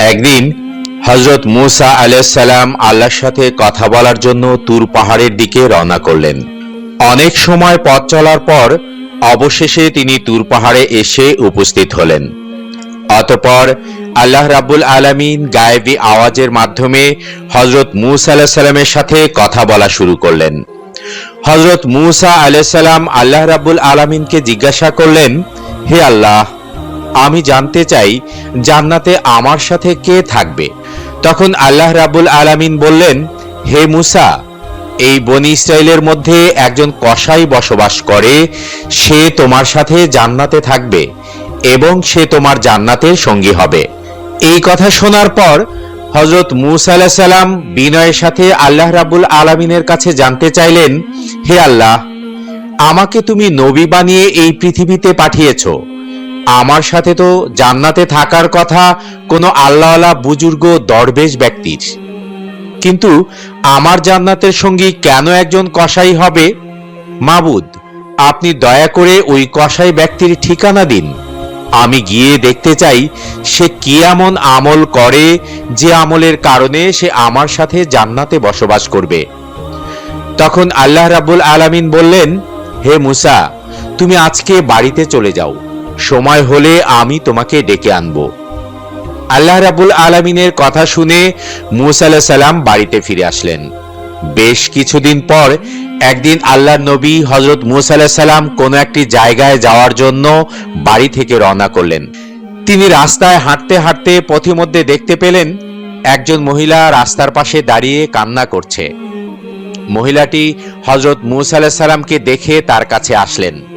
একদিন হজরত মুসা আলাইসাল্লাম আল্লাহর সাথে কথা বলার জন্য তুর পাহাড়ের দিকে রওনা করলেন। অনেক সময় পথ চলার পর অবশেষে তিনি তুর পাহাড়ে এসে উপস্থিত হলেন। অতপর আল্লাহ রাব্বুল আলামিন গায়েবী আওয়াজের মাধ্যমে হজরত মুসা আলাহ সাল্লামের সাথে কথা বলা শুরু করলেন। হজরত মুসা আলাইসাল্লাম আল্লাহ রাব্বুল আলামিনকে জিজ্ঞাসা করলেন, হে আল্লাহ আমি জানতে চাই, জান্নাতে আমার সাথে কে থাকবে? তখন আল্লাহ রাব্বুল আলামিন বললেন, হে মুসা, এই বনি ইসরায়েলের মধ্যে একজন কসাই বসবাস করে, সে তোমার সাথে জান্নাতে থাকবে এবং সে তোমার জান্নাতের সঙ্গী হবে। এই কথা শোনার পর হজরত মুসা আলাহ সাল্লাম বিনয়ের সাথে আল্লাহ রাবুল আলামিনের কাছে জানতে চাইলেন, হে আল্লাহ, আমাকে তুমি নবী বানিয়ে এই পৃথিবীতে পাঠিয়েছো। আমার সাথে তো জান্নাতে থাকার কথা কোনো আল্লাহওয়ালা বুজুর্গ দরবেশ ব্যক্তির। কিন্তু আমার জান্নাতের সঙ্গী কেন একজন কসাই হবে? মাবুদ, আপনি দয়া করে ওই কসাই ব্যক্তির ঠিকানা দিন। আমি গিয়ে দেখতে চাই সে কি এমন আমল করে যে আমলের কারণে সে আমার সাথে জান্নাতে বসবাস করবে। তখন আল্লাহ রাব্বুল আলামিন বললেন, হে মুসা, তুমি আজকে বাড়িতে চলে যাও। সময় হলে আমি তোমাকে ডেকে আনব। আল্লাহ রাবুল আলমিনের কথা শুনে মুসা সাল্লাম বাড়িতে ফিরে আসলেন। বেশ কিছুদিন পর একদিন আল্লাহ নবী হজরত মুসা সাল্লাম কোনো একটি জায়গায় যাওয়ার জন্য বাড়ি থেকে রওনা করলেন। তিনি রাস্তায় হাঁটতে হাঁটতে পথিমধ্যে দেখতে পেলেন একজন মহিলা রাস্তার পাশে দাঁড়িয়ে কান্না করছে। মহিলাটি হজরত মুসা আলাহ সাল্লামকে দেখে তার কাছে আসলেন।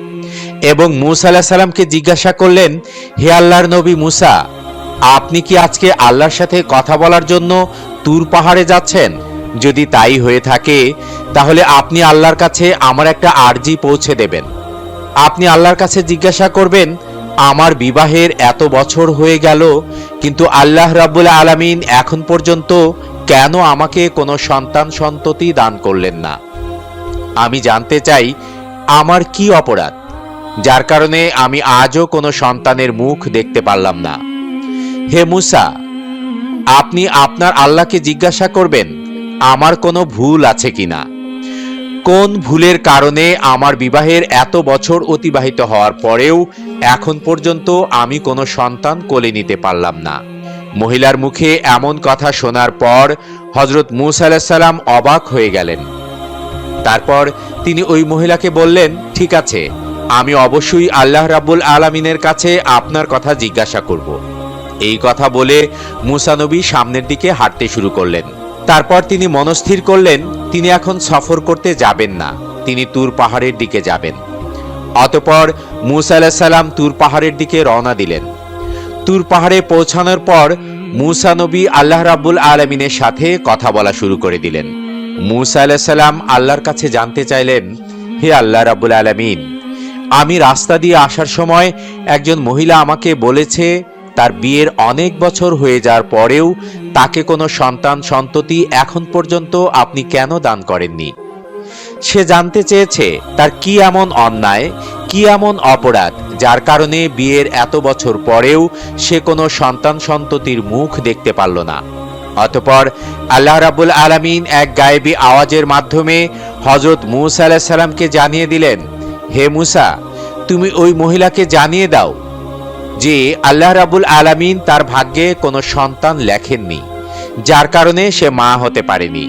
এবং মুসা আলাহ সাল্লামকে জিজ্ঞাসা করলেন, হে আল্লাহর নবী মুসা, আপনি কি আজকে আল্লাহর সাথে কথা বলার জন্য তুর পাহাড়ে যাচ্ছেন? যদি তাই হয়ে থাকে, তাহলে আপনি আল্লাহর কাছে আমার একটা আর্জি পৌঁছে দেবেন। আপনি আল্লাহর কাছে জিজ্ঞাসা করবেন, আমার বিবাহের এত বছর হয়ে গেল, কিন্তু আল্লাহ রাব্বুল আলামিন এখন পর্যন্ত কেন আমাকে কোনো সন্তান সন্ততি দান করলেন না? আমি জানতে চাই, আমার কি অপরাধ? যার কারণে আমি আজও কোনো সন্তানের মুখ দেখতে পারলাম না। হে মুসা, আপনি আপনার আল্লাহকে জিজ্ঞাসা করবেন, আমার কোনো ভুল আছে কিনা? কোন ভুলের কারণে আমার বিবাহের এত বছর অতিবাহিত হওয়ার পরেও এখন পর্যন্ত আমি কোনো সন্তান কোলে নিতে পারলাম না। মহিলার মুখে এমন কথা শোনার পর হজরত মুসা আলাহিসাল্লাম অবাক হয়ে গেলেন। তারপর তিনি ওই মহিলাকে বললেন, ঠিক আছে আমি অবশ্যই আল্লাহ রাব্বুল আলামিনের কাছে আপনার কথা জিজ্ঞাসা করব। এই কথা বলে মুসানবী সামনের দিকে হাঁটতে শুরু করলেন। তারপর তিনি মনস্থির করলেন, তিনি এখন সফর করতে যাবেন না, তিনি তুর পাহাড়ের দিকে যাবেন। অতপর মুসা আলাহ সাল্লাম তুর পাহাড়ের দিকে রওনা দিলেন। তুর পাহাড়ে পৌঁছানোর পর মুসা নবী আল্লাহ রাব্বুল আলমিনের সাথে কথা বলা শুরু করে দিলেন। মুসা আলাহ সাল্লাম আল্লাহর কাছে জানতে চাইলেন, হে আল্লাহ রাব্বুল আলমিন আমি রাস্তা দিয়ে আসার সময় একজন মহিলা আমাকে বলেছে, তার বিয়ের অনেক বছর হয়ে যাওয়ার পরেও তাকে কোনো সন্তান সন্ততি এখন পর্যন্ত আপনি কেন দান করেননি? সে জানতে চেয়েছে, তার কি এমন অন্যায়, কি এমন অপরাধ, যার কারণে বিয়ের এত বছর পরেও সে কোনো সন্তান সন্ততির মুখ দেখতে পারল না? অতপর আল্লাহ রাবুল আলামিন এক গায়েবী আওয়াজের মাধ্যমে হজরত মুসা আলাহ সাল্লামকে জানিয়ে দিলেন হে মুসা, তুমি ওই মহিলাকে জানিয়ে দাও যে আল্লাহ রাবুল আলামিন তার ভাগ্যে কোনো সন্তান লেখেননি, যার কারণে সে মা হতে পারেনি।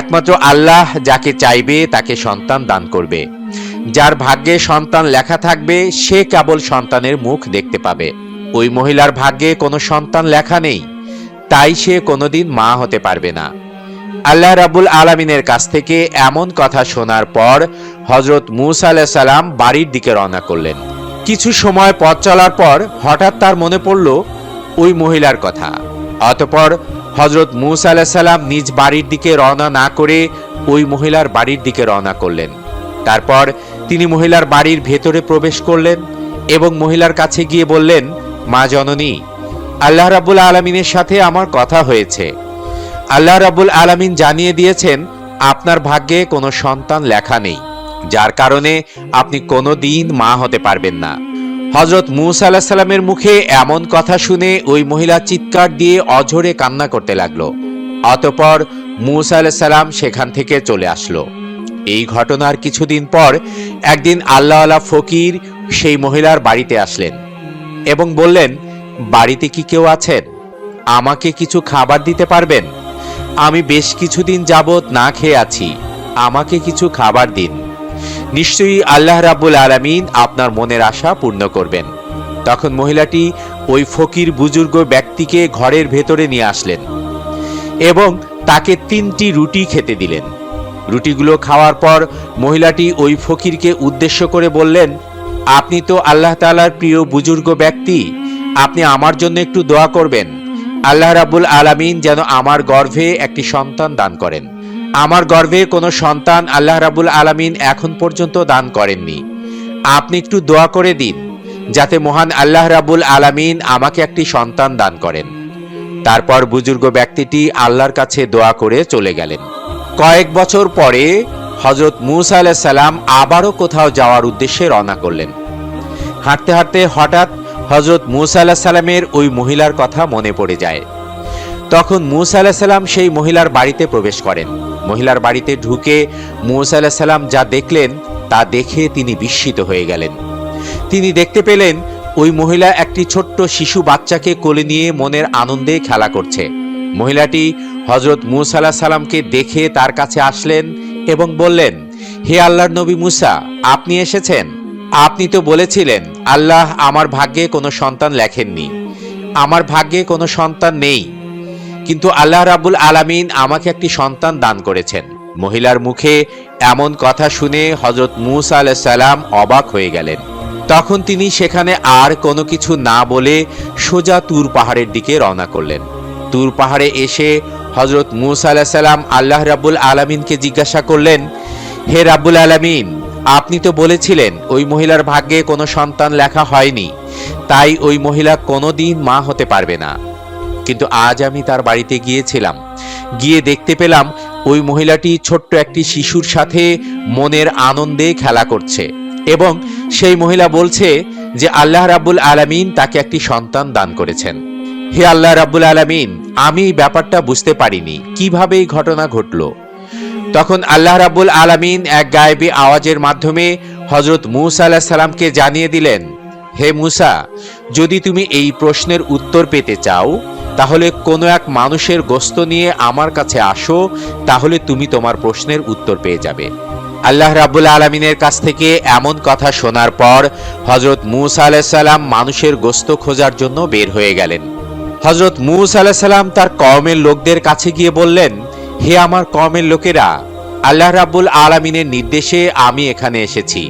একমাত্র আল্লাহ যাকে চাইবে তাকে সন্তান দান করবে। যার ভাগ্যে সন্তান লেখা থাকবে, সে কেবল সন্তানের মুখ দেখতে পাবে। ওই মহিলার ভাগ্যে কোনো সন্তান লেখা নেই, তাই সে কোনোদিন মা হতে পারবে না। আল্লাহ রাবুল আলমিনের কাছ থেকে এমন কথা শোনার পর হজরত মুসা আলাহ সালাম বাড়ির দিকে রওনা করলেন। কিছু সময় পথ চলার পর হঠাৎ তার মনে পড়ল ওই মহিলার কথা। অতপর হজরত মুসা আলাহ সাল্লাম নিজ বাড়ির দিকে রওনা না করে ওই মহিলার বাড়ির দিকে রওনা করলেন। তারপর তিনি মহিলার বাড়ির ভেতরে প্রবেশ করলেন এবং মহিলার কাছে গিয়ে বললেন, মা জননী, আল্লাহ রাবুল আলমিনের সাথে আমার কথা হয়েছে। আল্লাহ রাবুল আলামিন জানিয়ে দিয়েছেন, আপনার ভাগ্যে কোনো সন্তান লেখা নেই, যার কারণে আপনি কোনো দিন মা হতে পারবেন না। হজরত মুসা আলাহ সাল্লামের মুখে এমন কথা শুনে ওই মহিলা চিৎকার দিয়ে অঝরে কান্না করতে লাগল। অতপর মুসা আলাহ সাল্লাম সেখান থেকে চলে আসলো। এই ঘটনার কিছুদিন পর একদিন আল্লাহ আল্লাহ ফকির সেই মহিলার বাড়িতে আসলেন এবং বললেন, বাড়িতে কি কেউ আছেন? আমাকে কিছু খাবার দিতে পারবেন? আমি বেশ কিছুদিন যাবৎ না খেয়ে আছি। আমাকে কিছু খাবার দিন। নিশ্চয়ই আল্লাহ রাব্বুল আলামিন আপনার মনের আশা পূর্ণ করবেন। তখন মহিলাটি ওই ফকির বুজুর্গ ব্যক্তিকে ঘরের ভেতরে নিয়ে আসলেন এবং তাকে তিনটি রুটি খেতে দিলেন। রুটিগুলো খাওয়ার পর মহিলাটি ওই ফকিরকে উদ্দেশ্য করে বললেন, আপনি তো আল্লাহ তাআলার প্রিয় বুজুর্গ ব্যক্তি। আপনি আমার জন্য একটু দোয়া করবেন। আল্লাহ রাব্বুল আলামিন যেন আমার গর্ভে একটি সন্তান দান করেন। আমার গর্ভে কোনো সন্তান আল্লাহ রাব্বুল আলামিন এখন পর্যন্ত দান করেননি। আপনি একটু দোয়া করে দিন, যাতে মহান আল্লাহ রাব্বুল আলামিন আমাকে একটি সন্তান দান করেন। তারপর বুজুর্গ ব্যক্তিটি আল্লাহর কাছে দোয়া করে চলে গেলেন। কয়েক বছর পরে হজরত মুসা আলাইহিস সালাম আবারও কোথাও যাওয়ার উদ্দেশ্যে রওনা করলেন। হাঁটতে হাঁটতে হঠাৎ হজরত মুসা আলাহ সাল্লামের ওই মহিলার কথা মনে পড়ে যায়। তখন মুসা আলাহ সাল্লাম সেই মহিলার বাড়িতে প্রবেশ করেন। মহিলার বাড়িতে ঢুকে মুসা আলাহ সাল্লাম যা দেখলেন, তা দেখে তিনি বিস্মিত হয়ে গেলেন। তিনি দেখতে পেলেন, ওই মহিলা একটি ছোট্ট শিশু বাচ্চাকে কোলে নিয়ে মনের আনন্দে খেলা করছে। মহিলাটি হজরত মুসা আলাহ সাল্লামকে দেখে তার কাছে আসলেন এবং বললেন, হে আল্লাহর নবী মুসা, আপনি এসেছেন? আপনি তো বলেছিলেন আল্লাহ আমার ভাগ্যে কোনো সন্তান লেখেননি। আমার ভাগ্যে কোনো সন্তান নেই। কিন্তু আল্লাহ রাবুল আলামিন আমাকে একটি সন্তান দান করেছেন। মহিলার মুখে এমন কথা শুনে হজরত মুসা আলাইহিস সালাম অবাক হয়ে গেলেন। তখন তিনি সেখানে আর কোনো কিছু না বলে সোজা তুর পাহাড়ের দিকে রওনা করলেন। তুর পাহাড়ে এসে হজরত মুসা আলাইহিস সালাম আল্লাহ রাবুল আলামিনকে জিজ্ঞাসা করলেন, হে রাব্বুল আলামিন আপনি তো বলেছিলেন, ওই মহিলার ভাগ্যে কোনো সন্তান লেখা হয়নি। তাই ওই মহিলা কোনোদিন মা হতে পারবে না। কিন্তু আজ আমি তার বাড়িতে গিয়েছিলাম। গিয়ে দেখতে পেলাম, ওই মহিলাটি ছোট্ট একটি শিশুর সাথে মনের আনন্দে খেলা করছে এবং সেই মহিলা বলছে যে, আল্লাহ রাব্বুল আলামিন তাকে একটি সন্তান দান করেছেন। হে আল্লাহ রাব্বুল আলামিন, আমি ব্যাপারটা বুঝতে পারিনি। কীভাবে এই ঘটনা ঘটলো? তখন আল্লাহ রাব্বুল আলামিন এক গায়েবী আওয়াজের মাধ্যমে হজরত মুসা আলাহ সালামকে জানিয়ে দিলেন, হে মুসা, যদি তুমি এই প্রশ্নের উত্তর পেতে চাও, তাহলে কোনো এক মানুষের গোস্ত নিয়ে আমার কাছে আসো, তাহলে তুমি তোমার প্রশ্নের উত্তর পেয়ে যাবে। আল্লাহ রাব্বুল আলমিনের কাছ থেকে এমন কথা শোনার পর হজরত মুসা আলাইসাল্লাম মানুষের গোস্ত খোঁজার জন্য বের হয়ে গেলেন। হজরত মুসা আলাইসাল্লাম তার কওমের লোকদের কাছে গিয়ে বললেন হে আমার কওমের লোকেরা, আল্লাহ রাব্বুল আলামিনের নির্দেশে আমি এখানে এসেছি।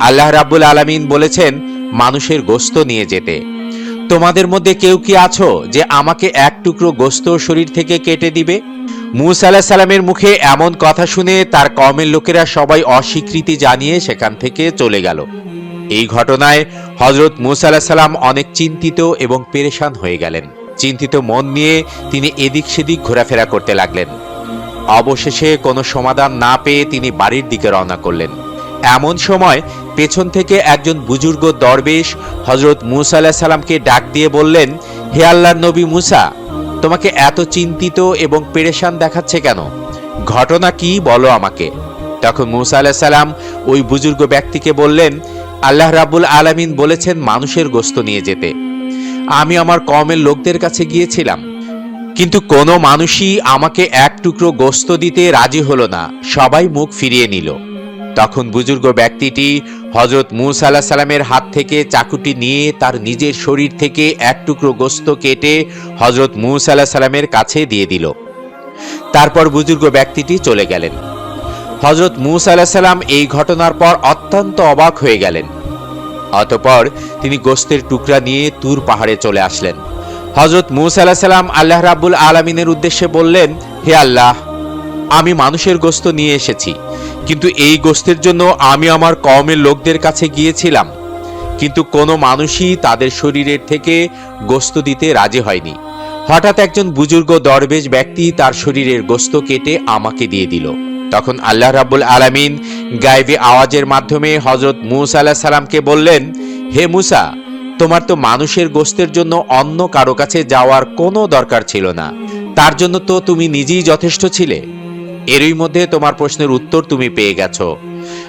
আল্লাহ রাব্বুল আলামিন বলেছেন, মানুষের গোস্ত নিয়ে যেতে। তোমাদের মধ্যে কেউ কি আছো যে আমাকে এক টুকরো গোস্ত শরীর থেকে কেটে দিবে? মুসা আলাহ সালামের মুখে এমন কথা শুনে তার কমের লোকেরা সবাই অস্বীকৃতি জানিয়ে সেখান থেকে চলে গেল। এই ঘটনায় হজরত মুসা আলাহ সালাম অনেক চিন্তিত এবং পেরেশান হয়ে গেলেন। চিন্তিত মন নিয়ে তিনি এদিক সেদিক ঘোরাফেরা করতে লাগলেন। অবশেষে কোনো সমাধান না পেয়ে তিনি বাড়ির দিকে রওনা করলেন। এমন সময় পেছন থেকে একজন বুজুর্গ দরবেশ হজরত মুসা আলাহ সালামকে ডাক দিয়ে বললেন, হে আল্লাহর নবী মুসা, তোমাকে এত চিন্তিত এবং পেরেশান দেখাচ্ছে কেন? ঘটনা কি বলো আমাকে? তখন মুসা আলাহ সালাম ওই বুজুর্গ ব্যক্তিকে বললেন, আল্লাহ রাবুল আলামিন বলেছেন মানুষের গোস্ত নিয়ে যেতে। আমি আমার কমের লোকদের কাছে গিয়েছিলাম। কিন্তু কোনো মানুষই আমাকে এক টুকরো গোস্ত দিতে রাজি হলো না। সবাই মুখ ফিরিয়ে নিল। তখন বুজুর্গ ব্যক্তিটি হজরত মুসা আলাহ সালামের হাত থেকে চাকুটি নিয়ে তার নিজের শরীর থেকে এক টুকরো গোস্ত কেটে হজরত মুসা আলাহ সালামের কাছে দিয়ে দিল। তারপর বুজুর্গ ব্যক্তিটি চলে গেলেন। হজরত মুসা আলাহ সালাম এই ঘটনার পর অত্যন্ত অবাক হয়ে গেলেন। অতপর তিনি গোস্তের টুকরা নিয়ে তুর পাহাড়ে চলে আসলেন। হজরত মুসা আলাহ সাল্লাম আল্লাহ রাব্বুল আলমিনের উদ্দেশ্যে বললেন, হে আল্লাহ, আমি মানুষের গোস্ত নিয়ে এসেছি, কিন্তু এই গোস্তের জন্য আমি আমার কমের লোকদের কাছে গিয়েছিলাম। কিন্তু কোনো মানুষই তাদের শরীরের থেকে গোস্ত দিতে রাজি হয়নি। হঠাৎ একজন বুজুর্গ দরবেশ ব্যক্তি তার শরীরের গোস্ত কেটে আমাকে দিয়ে দিল। তখন আল্লাহ রাব্বুল আলামিন গায়েবী আওয়াজের মাধ্যমে হজরত মুসা আলাহ সালামকে বললেন, হে মুসা, তোমার তো মানুষের গোস্তের জন্য অন্য কারও কাছে যাওয়ার কোনো দরকার ছিল না। তার জন্য তো তুমি নিজেই যথেষ্ট ছিলে। এরই মধ্যে তোমার প্রশ্নের উত্তর তুমি পেয়ে গেছো।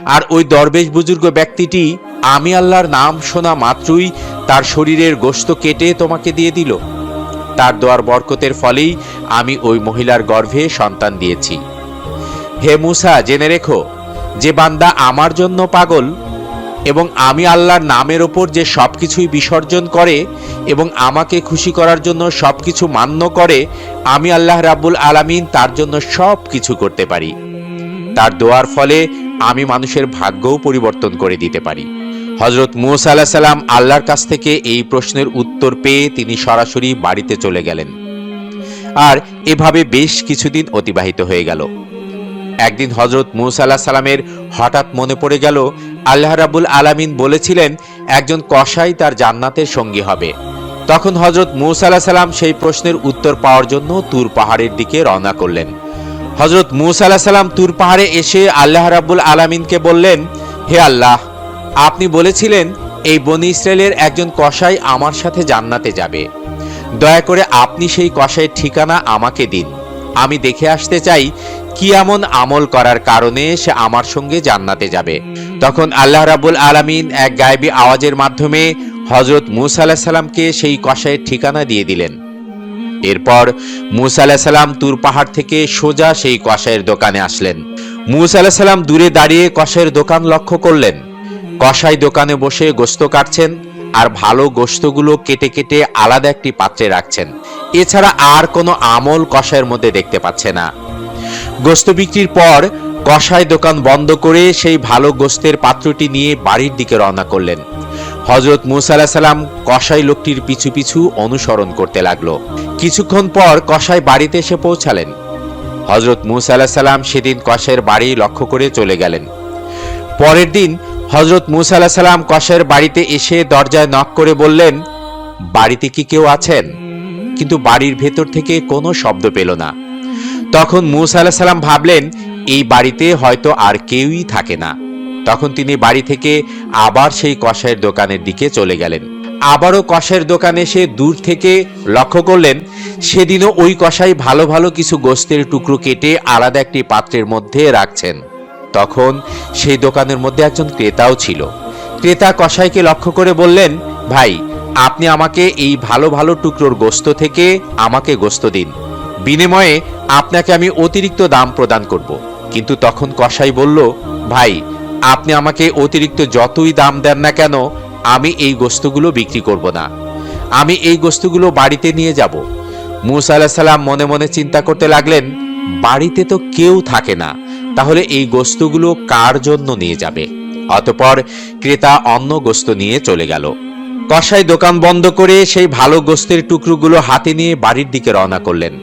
আর ওই দরবেশ বুজুর্গ ব্যক্তিটি আমি আল্লাহর নাম শোনা মাত্রই তার শরীরের গোস্ত কেটে তোমাকে দিয়ে দিল। তার দোয়ার বরকতের ফলেই আমি ওই মহিলার গর্ভে সন্তান দিয়েছি। হে মুসা, জেনে রেখো, যে বান্দা আমার জন্য পাগল এবং আমি আল্লাহর নামের ওপর যে সবকিছুই বিসর্জন করে এবং আমাকে খুশি করার জন্য সবকিছু মান্য করে, আমি আল্লাহ রাব্বুল আলামিন তার জন্য সব কিছু করতে পারি। তার দোয়ার ফলে আমি মানুষের ভাগ্যও পরিবর্তন করে দিতে পারি। হজরত মুসা আলাহ সাল্লাম আল্লাহর কাছ থেকে এই প্রশ্নের উত্তর পেয়ে তিনি সরাসরি বাড়িতে চলে গেলেন। আর এভাবে বেশ কিছুদিন অতিবাহিত হয়ে গেল। একদিন হজরত মুসা আলাহ সালামের হঠাৎ মনে পড়ে গেল, আল্লাহ রাবুল আলামিন বলেছিলেন, একজন কসাই তার জান্নাতের সঙ্গী হবে। তখন হজরত মুসা আলাহ সালাম সেই প্রশ্নের উত্তর পাওয়ার জন্য তুর পাহাড়ের দিকে রওনা করলেন। হজরত মুসা আলাহ সালাম তুর পাহাড়ে এসে আল্লাহ রাবুল আলামিনকে বললেন, হে আল্লাহ, আপনি বলেছিলেন, এই বনি ইসরায়েলের একজন কসাই আমার সাথে জান্নাতে যাবে। দয়া করে আপনি সেই কসাইয়ের ঠিকানা আমাকে দিন। আমি দেখে আসতে চাই কি এমন আমল করার কারণে সে আমার সঙ্গে জান্নাতে যাবে? তখন আল্লাহ রাবুল আলামিন এক গায়েবী আওয়াজের মাধ্যমে হজরত মুসা আলাহ সাল্লামকে সেই কসাইয়ের ঠিকানা দিয়ে দিলেন। এরপর মুসা আলাহ সাল্লাম তুর পাহাড় থেকে সোজা সেই কসাইয়ের দোকানে আসলেন। মুসা আলাহ সাল্লাম দূরে দাঁড়িয়ে কসাইয়ের দোকান লক্ষ্য করলেন। কসাই দোকানে বসে গোস্ত কাটছেন আর ভালো গোস্তগুলো কেটে কেটে আলাদা একটি পাত্রে রাখছেন। এছাড়া আর কোনো আমল কসাইয়ের মধ্যে দেখতে পাচ্ছে না। গোস্ত বিক্রির পর কসাই দোকান বন্ধ করে সেই ভালো গোস্তের পাত্রটি নিয়ে বাড়ির দিকে রওনা করলেন। হজরত মুসা আলাহ সাল্লাম কসাই লোকটির পিছু পিছু অনুসরণ করতে লাগল। কিছুক্ষণ পর কসাই বাড়িতে এসে পৌঁছালেন। হজরত মুসা আলাহ সাল্লাম সেদিন কসাইয়ের বাড়ি লক্ষ্য করে চলে গেলেন। পরের দিন হজরত মুসা আলাহ সাল্লাম কসাইয়ের বাড়িতে এসে দরজায় নক করে বললেন, বাড়িতে কি কেউ আছেন? কিন্তু বাড়ির ভেতর থেকে কোনো শব্দ পেল না। তখন মুসা আলাহ সাল্লাম ভাবলেন, এই বাড়িতে হয়তো আর কেউই থাকে না। তখন তিনি বাড়ি থেকে আবার সেই কষায়ের দোকানের দিকে চলে গেলেন। আবারও কষায়ের দোকানে সে দূর থেকে লক্ষ্য করলেন, সেদিনও ওই কষাই ভালো ভালো কিছু গোস্তের টুকরো কেটে আলাদা একটি পাত্রের মধ্যে রাখছেন। তখন সেই দোকানের মধ্যে একজন ক্রেতাও ছিল। ক্রেতা কসাইকে লক্ষ্য করে বললেন, ভাই, আপনি আমাকে এই ভালো ভালো টুকরোর গোস্ত থেকে আমাকে গোস্ত দিন। বিনিময়ে আপনাকে আমি অতিরিক্ত দাম প্রদান করব। কিন্তু তখন কসাই বলল, ভাই, আপনি আমাকে অতিরিক্ত যতই দাম দেন না কেন, আমি এই গোস্তগুলো বিক্রি করব না। আমি এই গোস্তগুলো বাড়িতে নিয়ে যাব। মুসা আলাহ সাল্লাম মনে মনে চিন্তা করতে লাগলেন, বাড়িতে তো কেউ থাকে না, তাহলে এই গোস্তগুলো কার জন্য নিয়ে যাবে? অতপর ক্রেতা অন্য গোস্ত নিয়ে চলে গেল। কসাই দোকান বন্ধ করে সেই ভালো গোস্তের টুকরোগুলো হাতে নিয়ে বাড়ির দিকে রওনা করলেন।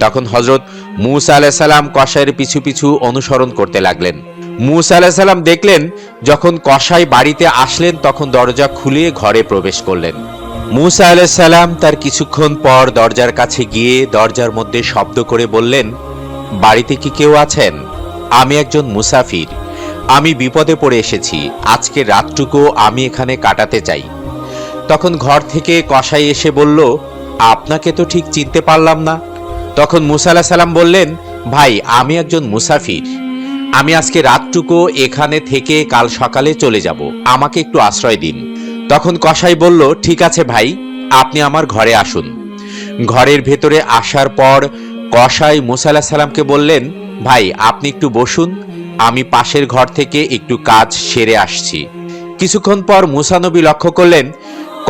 তখন হজরত মুসা আলাহ সাল্লাম কসাইয়ের পিছু পিছু অনুসরণ করতে লাগলেন। মুসা আলাহ সাল্লাম দেখলেন, যখন কসাই বাড়িতে আসলেন, তখন দরজা খুলে ঘরে প্রবেশ করলেন। মুসা আলাহ সাল্লাম তার কিছুক্ষণ পর দরজার কাছে গিয়ে দরজার মধ্যে শব্দ করে বললেন, বাড়িতে কি কেউ আছেন? আমি একজন মুসাফির। আমি বিপদে পড়ে এসেছি। আজকে রাতটুকু আমি এখানে কাটাতে চাই। তখন ঘর থেকে কসাই এসে বলল, আপনাকে তো ঠিক চিনতে পারলাম না। তখন মুসা সাল্লাম বললেন, ভাই, আমি একজন মুসাফির। আমি আজকে রাতটুকু এখানে থেকে কাল সকালে চলে যাব। আমাকে একটু আশ্রয় দিন। তখন কসাই বলল, ঠিক আছে ভাই, আপনি আমার ঘরে আসুন। ঘরের ভেতরে আসার পর কসাই মুসা আলাহ সাল্লামকে বললেন, ভাই, আপনি একটু বসুন, আমি পাশের ঘর থেকে একটু কাজ সেরে আসছি। কিছুক্ষণ পর মুসানবী লক্ষ্য করলেন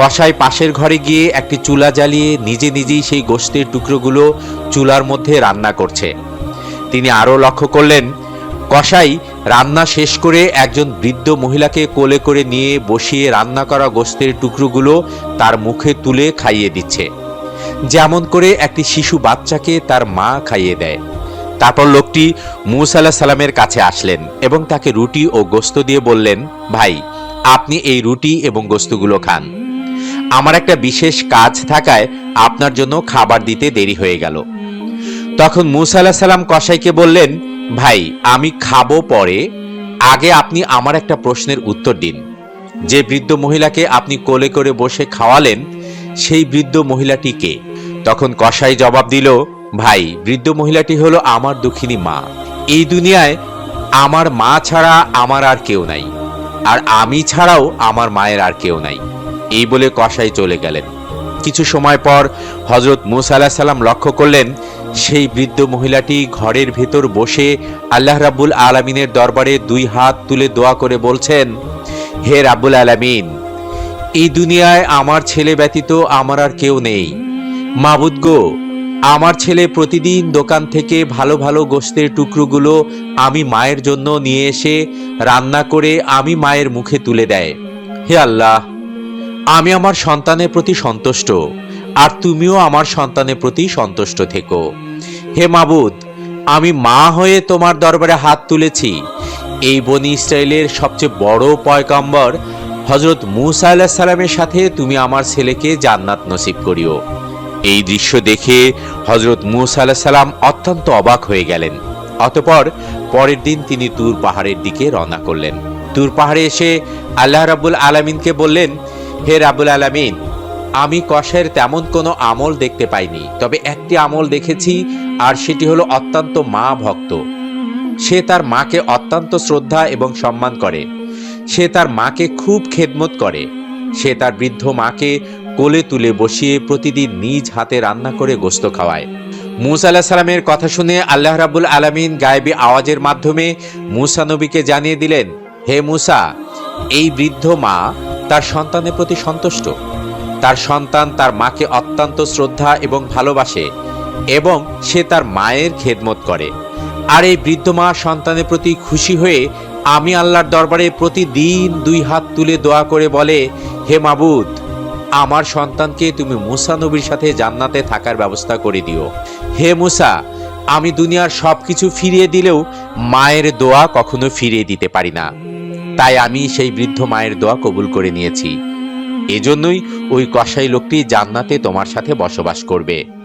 কসাই পাশের ঘরে গিয়ে একটি চুলা জ্বালিয়ে নিজে নিজেই সেই গোস্তের টুকরোগুলো চুলার মধ্যে রান্না করছে। তিনি আরও লক্ষ্য করলেন, কসাই রান্না শেষ করে একজন বৃদ্ধ মহিলাকে কোলে করে নিয়ে বসিয়ে রান্না করা গোস্তের টুকরোগুলো তার মুখে তুলে খাইয়ে দিচ্ছে। যেমন করে একটি শিশু বাচ্চাকে তার মা খাইয়ে দেয়। তারপর লোকটি মুসা আলাহ সালামের কাছে আসলেন এবং তাকে রুটি ও গোস্ত দিয়ে বললেন, ভাই, আপনি এই রুটি এবং গোস্তগুলো খান। আমার একটা বিশেষ কাজ থাকায় আপনার জন্য খাবার দিতে দেরি হয়ে গেল। তখন মুসা আলাহ সাল্লাম কসাইকে বললেন, ভাই, আমি খাব পরে। আগে আপনি আমার একটা প্রশ্নের উত্তর দিন। যে বৃদ্ধ মহিলাকে আপনি কোলে করে বসে খাওয়ালেন, সেই বৃদ্ধ মহিলাটি কে? তখন কসাই জবাব দিল, ভাই, বৃদ্ধ মহিলাটি হলো আমার দুঃখিনী মা। এই দুনিয়ায় আমার মা ছাড়া আমার আর কেউ নাই। আর আমি ছাড়াও আমার মায়ের আর কেউ নাই। এই বলে কসাই চলে গেলেন। কিছু সময় পর হজরত মুসা আলাহ সাল্লাম লক্ষ্য করলেন, সেই বৃদ্ধ মহিলাটি ঘরের ভেতর বসে আল্লাহ রাব্বুল আলমিনের দরবারে দুই হাত তুলে দোয়া করে বলছেন, হে রাব্বুল আলামিন, এই দুনিয়ায় আমার ছেলে ব্যতীত আমার আর কেউ নেই। মাবুদ গো, আমার ছেলে প্রতিদিন দোকান থেকে ভালো ভালো গোস্তের টুকরোগুলো আমি মায়ের জন্য নিয়ে এসে রান্না করে আমি মায়ের মুখে তুলে দেয়। হে আল্লাহ আমি আমার সন্তানের প্রতি সন্তুষ্ট, আর তুমিও আমার সন্তানের প্রতি সন্তুষ্ট থেকো। হে মাবুদ, আমি মা হয়ে তোমার দরবারে হাত তুলেছি। এই বনি ইসরায়েলের সবচেয়ে বড় পয়গম্বর হজরত মুসা আলাহ সালামের সাথে তুমি আমার ছেলেকে জান্নাত নসিব করিও। এই দৃশ্য দেখে হজরত মুসা আলাহ সালাম অত্যন্ত অবাক হয়ে গেলেন। অতপর পরের দিন তিনি তুর পাহাড়ের দিকে রওনা করলেন। তুর পাহাড়ে এসে আল্লাহ রাব্বুল আলামিনকে বললেন হে রাবুল আলামিন, আমি কষের তেমন কোনো আমল দেখতে পাইনি, তবে একটি আমল দেখেছি, আর সেটি হলো অত্যন্ত মা ভক্ত। সে তার মাকে অত্যন্ত শ্রদ্ধা এবং সম্মান করে। সে তার মাকে খুব খেদমত করে। সে তার বৃদ্ধ মাকে কোলে তুলে বসিয়ে প্রতিদিন নিজ হাতে রান্না করে গোস্ত খাওয়ায়। মুসা আলাহ সালামের কথা শুনে আল্লাহ রাবুল আলমিন গায়েবী আওয়াজের মাধ্যমে মুসা নবীকে জানিয়ে দিলেন, হে মুসা, এই বৃদ্ধ মা তার সন্তানের প্রতি সন্তুষ্ট। তার সন্তান তার মাকে অত্যন্ত শ্রদ্ধা এবং ভালোবাসে এবং সে তার মায়ের খেদমত করে। আর এই বৃদ্ধ মা সন্তানের প্রতি খুশি হয়ে আমি আল্লাহর দরবারে প্রতিদিন দুই হাত তুলে দোয়া করে বলে, হে মাবুদ, আমার সন্তানকে তুমি মুসা নবীর সাথে জান্নাতে থাকার ব্যবস্থা করে দিও। হে মুসা, আমি দুনিয়ার সব কিছু ফিরিয়ে দিলেও মায়ের দোয়া কখনো ফিরিয়ে দিতে পারি না। তাই আমি সেই বৃদ্ধ মায়ের দোয়া কবুল করে নিয়েছি। এজন্যই ওই কসাই লোকটি জান্নাতে তোমার সাথে বসবাস করবে।